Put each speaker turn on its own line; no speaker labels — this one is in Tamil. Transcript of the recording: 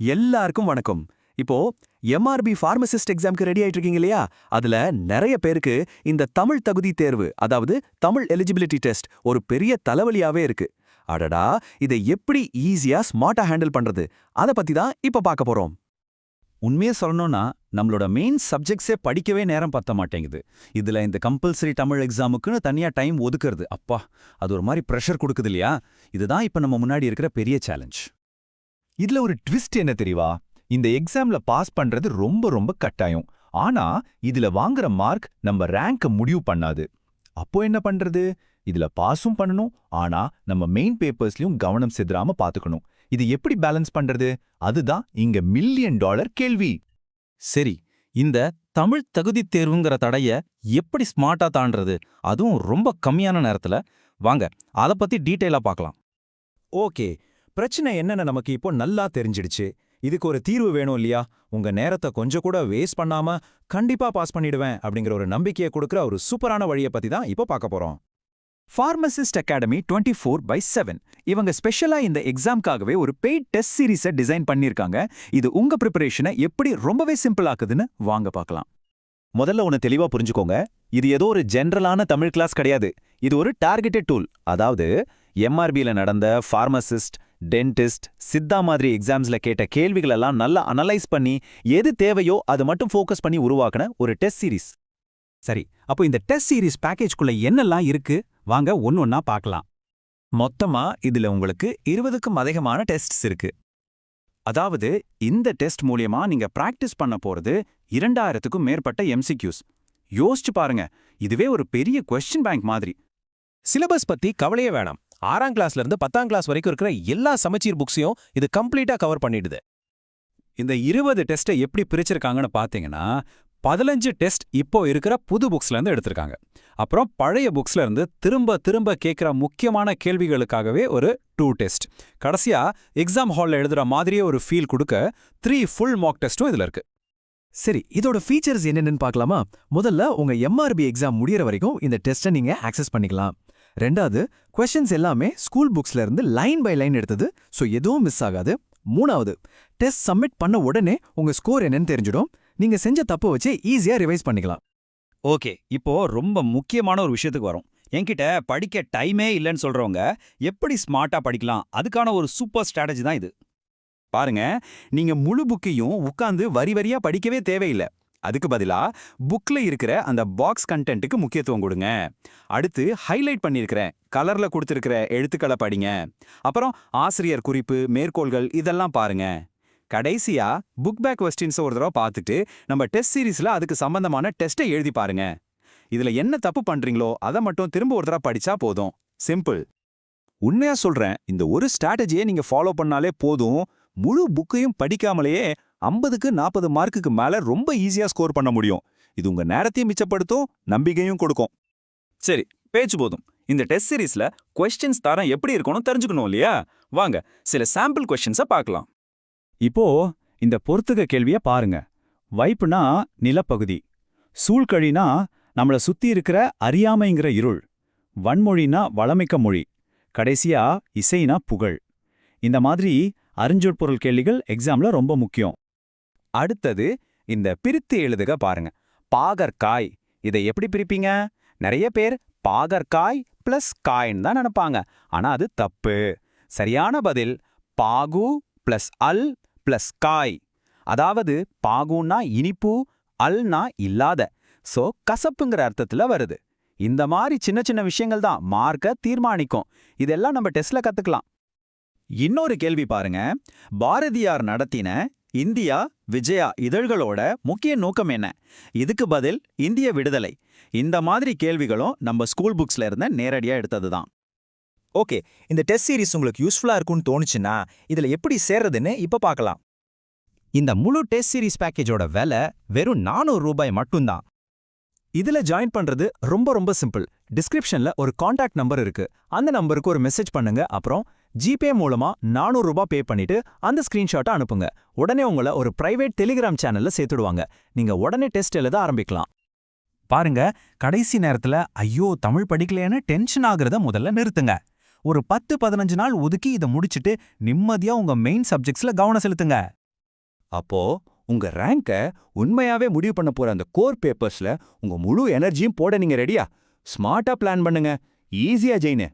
எல்லாருக்கும் வணக்கம். இப்போ எம்ஆர்பி ஃபார்மசிஸ்ட் எக்ஸாம்க்கு ரெடி ஆயிட்டு இருக்கீங்க இல்லையா? அதுல நிறைய பேருக்கு இந்த தமிழ் தகுதி தேர்வு அதாவது தமிழ் எலிஜிபிலிட்டி டெஸ்ட் ஒரு பெரிய தலைவலியாவே இருக்கு. அடடா இதை எப்படி ஈஸியா ஸ்மார்ட்டா ஹேண்டில் பண்றது? அத பத்தி தான் இப்ப பார்க்க போறோம்.
உண்மையே சொல்லணும்னா நம்மளோட மெயின் சப்ஜெக்ட்ஸே படிக்கவே நேரம் பத்த மாட்டேங்குது. இதுல இந்த கம்பல்சரி தமிழ் எக்ஸாமுக்குன்னு தனியா டைம் ஒதுக்குறது அப்பா அது ஒரு மாதிரி ப்ரெஷர் கொடுக்குது இல்லையா? இதுதான் இப்ப நம்ம முன்னாடி இருக்கிற பெரிய சேலஞ்ச்
இதுல ஒரு ட்விஸ்ட் என்ன தெரியுவா? இந்த எக்ஸாம்ல பாஸ் பண்றது ரொம்ப ரொம்ப கட்டாயம். ஆனா இதுல வாங்குற மார்க் நம்ம ரேங்கை முடிவு பண்ணாது. அப்போ என்ன பண்றது? இதுல பாஸும் பண்ணணும். ஆனா நம்ம மெயின் பேப்பர்ஸ்லயும் கவனம் செதுறாம பாத்துக்கணும். இது எப்படி பேலன்ஸ் பண்றது? அதுதான் இங்க மில்லியன் டாலர் கேள்வி.
சரி இந்த தமிழ் தகுதி தேர்வுங்கிற தடைய எப்படி ஸ்மார்ட்டா தாண்டது அதுவும் ரொம்ப கம்மியான நேரத்துல. வாங்க அத பத்தி டீட்டெயிலா பார்க்கலாம்
ஓகே பிரச்சனை என்னன்னு நமக்கு இப்போ நல்லா தெரிஞ்சிடுச்சு. இதுக்கு ஒரு தீர்வு வேணும் இல்லையா? உங்க நேரத்தை கொஞ்சம் கூட வேஸ்ட் பண்ணாம கண்டிப்பா பாஸ் பண்ணிடுவேன் அப்படிங்கிற ஒரு நம்பிக்கையை கொடுக்குற ஒரு சூப்பரான வழியை பத்தி தான் இப்போ பார்க்க போறோம்.
Pharmacist academy twenty four by seven இவங்க ஸ்பெஷலா இந்த எக்ஸாம்க்காகவே ஒரு பெய்ட் டெஸ்ட் சீரீஸை டிசைன் பண்ணியிருக்காங்க. இது உங்க ப்ரிப்பரேஷனை எப்படி ரொம்பவே சிம்பிள் ஆக்குதுன்னு வாங்க பார்க்கலாம்.
முதல்ல ஒன்று தெளிவா புரிஞ்சுக்கோங்க. இது ஏதோ ஒரு ஜென்ரலான தமிழ் கிளாஸ் கிடையாது. இது ஒரு டார்கெட்டட் டூல் அதாவது எம்ஆர்பியில் நடந்த ஃபார்மசிஸ்ட் டென்டிஸ்ட் சித்தா மாதிரி எக்ஸாம்ஸ்ல கேட்ட கேள்விகளெல்லாம் நல்லா அனலைஸ் பண்ணி எது தேவையோ அது மட்டும் ஃபோக்கஸ் பண்ணி உருவாக்கின ஒரு டெஸ்ட் சீரிஸ்
சரி அப்போ இந்த டெஸ்ட் சீரிஸ் பேக்கேஜ்குள்ள என்னெல்லாம் இருக்கு? வாங்க ஒன்னொன்னா பார்க்கலாம். மொத்தமா இதுல உங்களுக்கு இருபதுக்கும் அதிகமான டெஸ்ட்ஸ் இருக்கு. அதாவது இந்த டெஸ்ட் மூலியமா நீங்க பிராக்டிஸ் பண்ண போறது இரண்டாயிரத்துக்கும் மேற்பட்ட எம்சிக்யூஸ் யோசிச்சு பாருங்க இதுவே ஒரு பெரிய கொஸ்டின் பேங்க் மாதிரி.
சிலபஸ் பத்தி கவலையே வேணாம். ஆறாம் கிளாஸ்ல இருந்து பத்தாம் கிளாஸ் வரைக்கும் இருக்கிற எல்லா சமச்சீர் புக்ஸையும் இது கம்ப்ளீட்டா கவர் பண்ணிடுது.
இந்த இருபது டெஸ்ட்டை எப்படி பிரிச்சிருக்காங்கன்னு பார்த்தீங்கன்னா பதினஞ்சு டெஸ்ட் இப்போ இருக்கிற புது புக்ஸ்ல இருந்து எடுத்திருக்காங்க. அப்புறம் பழைய புக்ஸ்ல இருந்து திரும்ப திரும்ப கேட்குற முக்கியமான கேள்விகளுக்காகவே ஒரு டூ டெஸ்ட் கடைசியா எக்ஸாம் ஹால்ல எழுதுற மாதிரியே ஒரு ஃபீல் கொடுக்க த்ரீ ஃபுல் மாக் டெஸ்ட்டும் இதுல இருக்கு.
சரி இதோட ஃபீச்சர்ஸ் என்னென்னு பார்க்கலாமா முதல்ல உங்க எம்ஆர்பி எக்ஸாம் முடியற வரைக்கும் இந்த டெஸ்ட்டை நீங்க ஆக்சஸ் பண்ணிக்கலாம். ரெண்டாவது கொஷின்ஸ் எல்லாமே ஸ்கூல் புக்ஸ்ல இருந்து லைன் பை லைன் எடுத்தது. ஸோ எதுவும் மிஸ் ஆகாது. மூணாவது டெஸ்ட் சப்மிட் பண்ண உடனே உங்க ஸ்கோர் என்னன்னு தெரிஞ்சிடும். நீங்க செஞ்ச தப்பை வச்சு ஈஸியா ரிவைஸ் பண்ணிக்கலாம்.
ஓகே இப்போ ரொம்ப முக்கியமான ஒரு விஷயத்துக்கு வரும். என்கிட்ட படிக்க டைமே இல்லைன்னு சொல்றவங்க எப்படி ஸ்மார்ட்டா படிக்கலாம்? அதுக்கான ஒரு சூப்பர் ஸ்ட்ராட்டஜி தான் இது.
பாருங்க நீங்க முழு புக்கையும் உட்காந்து வரி வரியா படிக்கவே தேவையில்லை. அதுக்கு பதிலா புக்ல இருக்கிற அந்த பாக்ஸ் கண்டென்ட்டுக்கு முக்கியத்துவம் கொடுங்க. அடுத்து ஹைலைட் பண்ணியிருக்கிறேன் கலர்ல கொடுத்துருக்கிற எழுத்துக்களை படிங்க. அப்புறம் ஆசிரியர் குறிப்பு மேற்கோள்கள் இதெல்லாம் பாருங்க. கடைசியா புக் பேக் கொஸ்டின்ஸ் ஒரு தடவை பார்த்துட்டு நம்ம டெஸ்ட் சீரீஸ்ல அதுக்கு சம்பந்தமான டெஸ்ட்டை எழுதி பாருங்க. இதுல என்ன தப்பு பண்றீங்களோ அதை மட்டும் திரும்ப ஒரு தடவை படிச்சா போதும். சிம்பிள்
உண்மையா சொல்றேன் இந்த ஒரு ஸ்ட்ராட்டஜியை நீங்க ஃபாலோ பண்ணாலே போதும். முழு புக்கையும் படிக்காமலேயே ஐம்பதுக்கு நாற்பது மார்க்குக்கு மேல ரொம்ப ஈஸியா ஸ்கோர் பண்ண முடியும். இது உங்க நேரத்தையும் மிச்சப்படுத்தும் நம்பிக்கையும் கொடுக்கும்.
சரி பேச்சு போதும். இந்த டெஸ்ட் சீரீஸில் கொஸ்டின்ஸ் தரம் எப்படி இருக்கணும் தெரிஞ்சுக்கணும் இல்லையா? வாங்க சில சாம்பிள் கொஸ்டின்ஸை பார்க்கலாம்.
இப்போ இந்த பொறுத்துக கேள்விய பாருங்க. வைப்புனா நிலப்பகுதி. சூழ்கழினா நம்மள சுத்தி இருக்கிற அறியாமைங்கிற இருள். வன்மொழினா வளமிக்க மொழி. கடைசியா இசைனா புகழ். இந்த மாதிரி அறிஞ்சொற்பொருள் கேள்விகள் எக்ஸாம்ல ரொம்ப முக்கியம்.
அடுத்தது இந்த பிரித்து எழுதுக பாருங்க. பாகற்காய். இதை எப்படி பிரிப்பீங்க? நிறைய பேர் பாகற்காய் பிளஸ் காயின் தான் நினைப்பாங்க. ஆனா அது தப்பு. சரியான பதில் பாகு பிளஸ் அல் பிளஸ் காய். அதாவது பாகுன்னா இனிப்பு அல்னா இல்லாத. சோ கசப்புங்கிற அர்த்தத்துல வருது. இந்த மாதிரி சின்ன சின்ன விஷயங்கள் தான் மார்க்க தீர்மானிக்கும். இதெல்லாம் நம்ம டெஸ்ட்ல கத்துக்கலாம். இன்னொரு கேள்வி பாருங்க. பாரதியார் நடத்தின இந்தியா விஜயா இதழ்களோட முக்கிய நோக்கம் என்ன? இதுக்கு பதில் இந்திய விடுதலை. இந்த மாதிரி கேள்விகளும் நம்ம ஸ்கூல் புக்ஸ்ல இருந்த நேரடியா எடுத்தது தான்
ஓகே இந்த டெஸ்ட் சீரிஸ் உங்களுக்கு யூஸ்ஃபுல்லா இருக்கும்னு தோணுச்சுன்னா இதுல எப்படி சேர்றதுன்னு இப்ப பார்க்கலாம்
இந்த முழு டெஸ்ட் சீரிஸ் பேக்கேஜோட விலை வெறும் நானூறு ரூபாய் மட்டும்தான்.
இதுல ஜாயின் பண்றது ரொம்ப ரொம்ப சிம்பிள் டிஸ்கிரிப்ஷன்ல ஒரு காண்டாக்ட் நம்பர் இருக்கு. அந்த நம்பருக்கு ஒரு மெசேஜ் பண்ணுங்க. அப்புறம் ஜிபே மூலமா நானூறு ரூபாய் பே பண்ணிட்டு அந்த ஸ்கிரீன்ஷாட்டை அனுப்புங்க. உடனே உங்களை ஒரு பிரைவேட் டெலிகிராம் சேனல்ல சேர்த்துடுவாங்க. நீங்க உடனே டெஸ்ட் எழுத ஆரம்பிக்கலாம்.
பாருங்க கடைசி நேரத்துல ஐயோ தமிழ் படிக்கலையேன்னு டென்ஷன் ஆகுறத முதல்ல நிறுத்துங்க. ஒரு பத்து பதினஞ்சு நாள் ஒதுக்கி இதை முடிச்சுட்டு நிம்மதியா உங்க மெயின் சப்ஜெக்ட்ஸ்ல கவனம் செலுத்துங்க.
அப்போ உங்க ரேங்கை உண்மையாவே முடிவு பண்ண போற அந்த கோர் பேப்பர்ஸ்ல உங்க முழு எனர்ஜியும் போட நீங்க ரெடியா ஸ்மார்ட்டா பிளான் பண்ணுங்க. ஈஸியா ஜெயினு.